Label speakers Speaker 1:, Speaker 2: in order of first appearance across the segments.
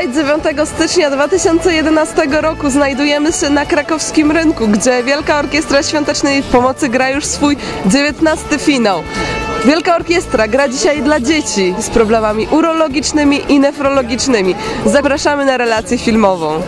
Speaker 1: Dzisiaj, 9 stycznia 2011 roku, znajdujemy się na krakowskim rynku, gdzie Wielka Orkiestra Świątecznej Pomocy gra już swój 19 finał. Wielka Orkiestra gra dzisiaj dla dzieci z problemami urologicznymi i nefrologicznymi. Zapraszamy na relację filmową.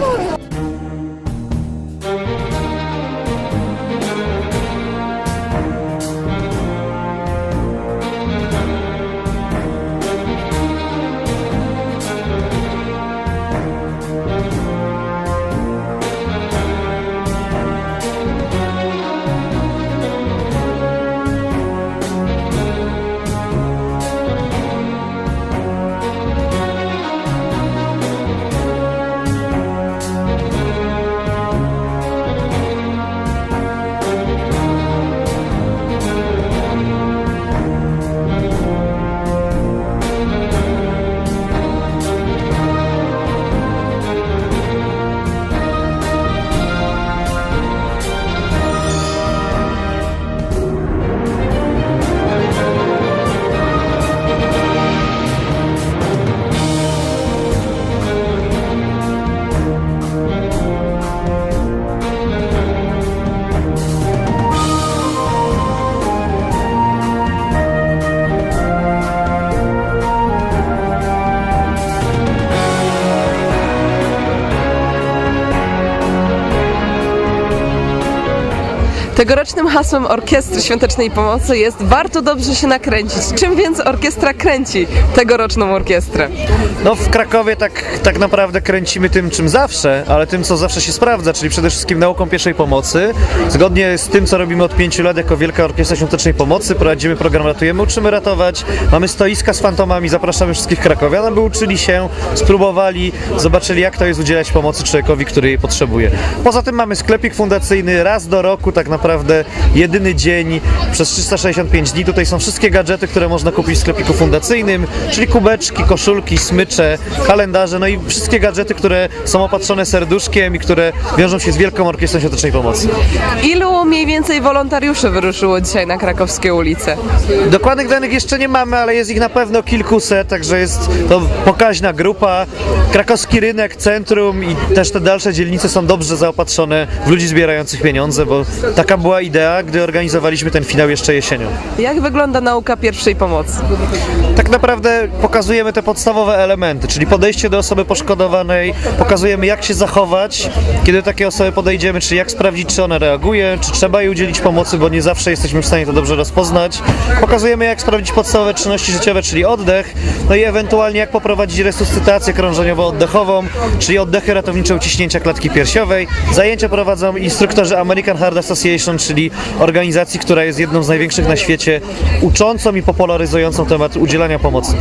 Speaker 1: Tegorocznym hasłem Orkiestry Świątecznej Pomocy jest warto dobrze się nakręcić. Czym więc orkiestra kręci tegoroczną orkiestrę?
Speaker 2: No w Krakowie tak, tak naprawdę kręcimy tym, czym zawsze, ale tym, co zawsze się sprawdza, czyli przede wszystkim nauką pierwszej pomocy. Zgodnie z tym, co robimy od pięciu lat jako Wielka Orkiestra Świątecznej Pomocy, prowadzimy program Ratujemy, uczymy ratować. Mamy stoiska z fantomami, zapraszamy wszystkich krakowian, aby uczyli się, spróbowali, zobaczyli jak to jest udzielać pomocy człowiekowi, który jej potrzebuje. Poza tym mamy sklepik fundacyjny raz do roku, tak naprawdę jedyny dzień przez 365 dni. Tutaj są wszystkie gadżety, które można kupić w sklepiku fundacyjnym, czyli kubeczki, koszulki, smycze, kalendarze, no i wszystkie gadżety, które są opatrzone serduszkiem i które wiążą się z Wielką Orkiestrą Świątecznej Pomocy.
Speaker 1: Ilu mniej więcej wolontariuszy wyruszyło dzisiaj na krakowskie ulice?
Speaker 2: Dokładnych danych jeszcze nie mamy, ale jest ich na pewno kilkuset, także jest to pokaźna grupa. Krakowski rynek, centrum i też te dalsze dzielnice są dobrze zaopatrzone w ludzi zbierających pieniądze, bo taka była idea, gdy organizowaliśmy ten finał jeszcze jesienią.
Speaker 1: Jak wygląda nauka pierwszej pomocy?
Speaker 2: Tak naprawdę pokazujemy te podstawowe elementy, czyli podejście do osoby poszkodowanej, pokazujemy jak się zachować, kiedy do takiej osoby podejdziemy, czyli jak sprawdzić, czy ona reaguje, czy trzeba jej udzielić pomocy, bo nie zawsze jesteśmy w stanie to dobrze rozpoznać. Pokazujemy jak sprawdzić podstawowe czynności życiowe, czyli oddech, no i ewentualnie jak poprowadzić resuscytację krążeniowo-oddechową, czyli oddechy ratownicze uciśnięcia klatki piersiowej. Zajęcia prowadzą instruktorzy American Heart Association, czyli organizacji, która jest jedną z największych na świecie, uczącą i popularyzującą temat udzielania pomocy.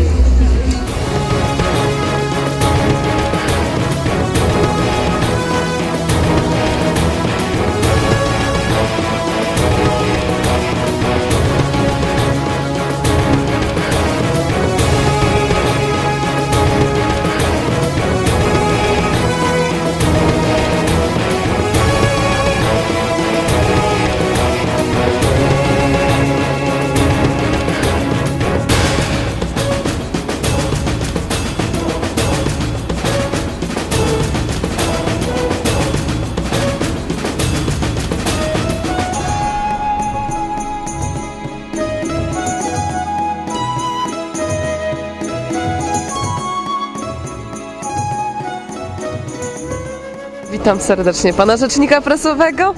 Speaker 1: Witam serdecznie pana rzecznika prasowego.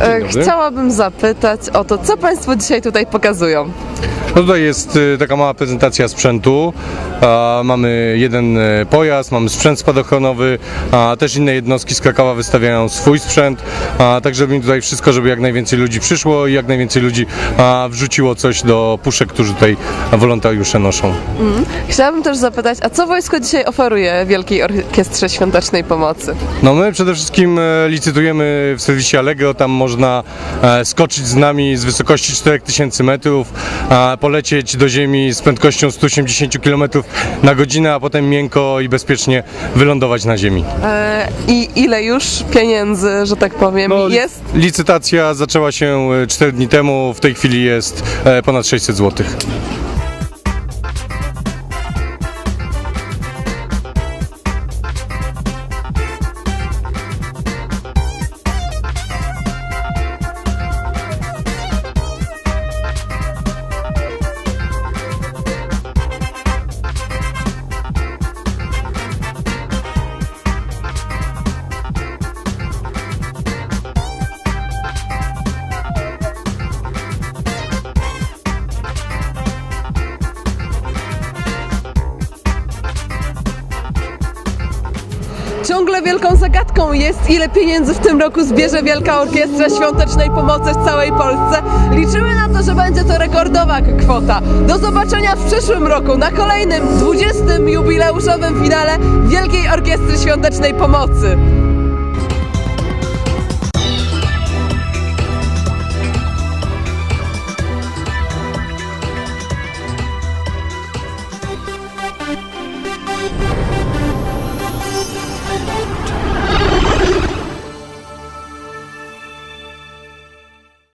Speaker 1: E. Chciałabym zapytać o to, co państwo dzisiaj tutaj pokazują.
Speaker 3: No tutaj jest y, taka mała prezentacja sprzętu. Mamy jeden y, pojazd, mamy sprzęt spadochronowy, a też inne jednostki z Krakowa wystawiają swój sprzęt. A, tak robimy tutaj wszystko, żeby jak najwięcej ludzi przyszło i jak najwięcej ludzi wrzuciło coś do puszek, którzy tutaj wolontariusze noszą.
Speaker 1: Chciałabym też zapytać, a co wojsko dzisiaj oferuje Wielkiej Orkiestrze Świątecznej Pomocy?
Speaker 3: No my przede wszystkim e, licytujemy w serwisie Allegro, tam można e, skoczyć z nami z wysokości 4000 metrów, polecieć do ziemi z prędkością 180 km na godzinę, a potem miękko i bezpiecznie wylądować na ziemi.
Speaker 1: E, I ile już pieniędzy, że tak powiem,
Speaker 3: No,
Speaker 1: jest?
Speaker 3: Licytacja zaczęła się 4 dni temu, w tej chwili jest ponad 600 zł.
Speaker 1: Wielką zagadką jest, ile pieniędzy w tym roku zbierze Wielka Orkiestra Świątecznej Pomocy w całej Polsce. Liczymy na to, że będzie to rekordowa kwota. Do zobaczenia w przyszłym roku na kolejnym 20. jubileuszowym finale Wielkiej Orkiestry Świątecznej Pomocy.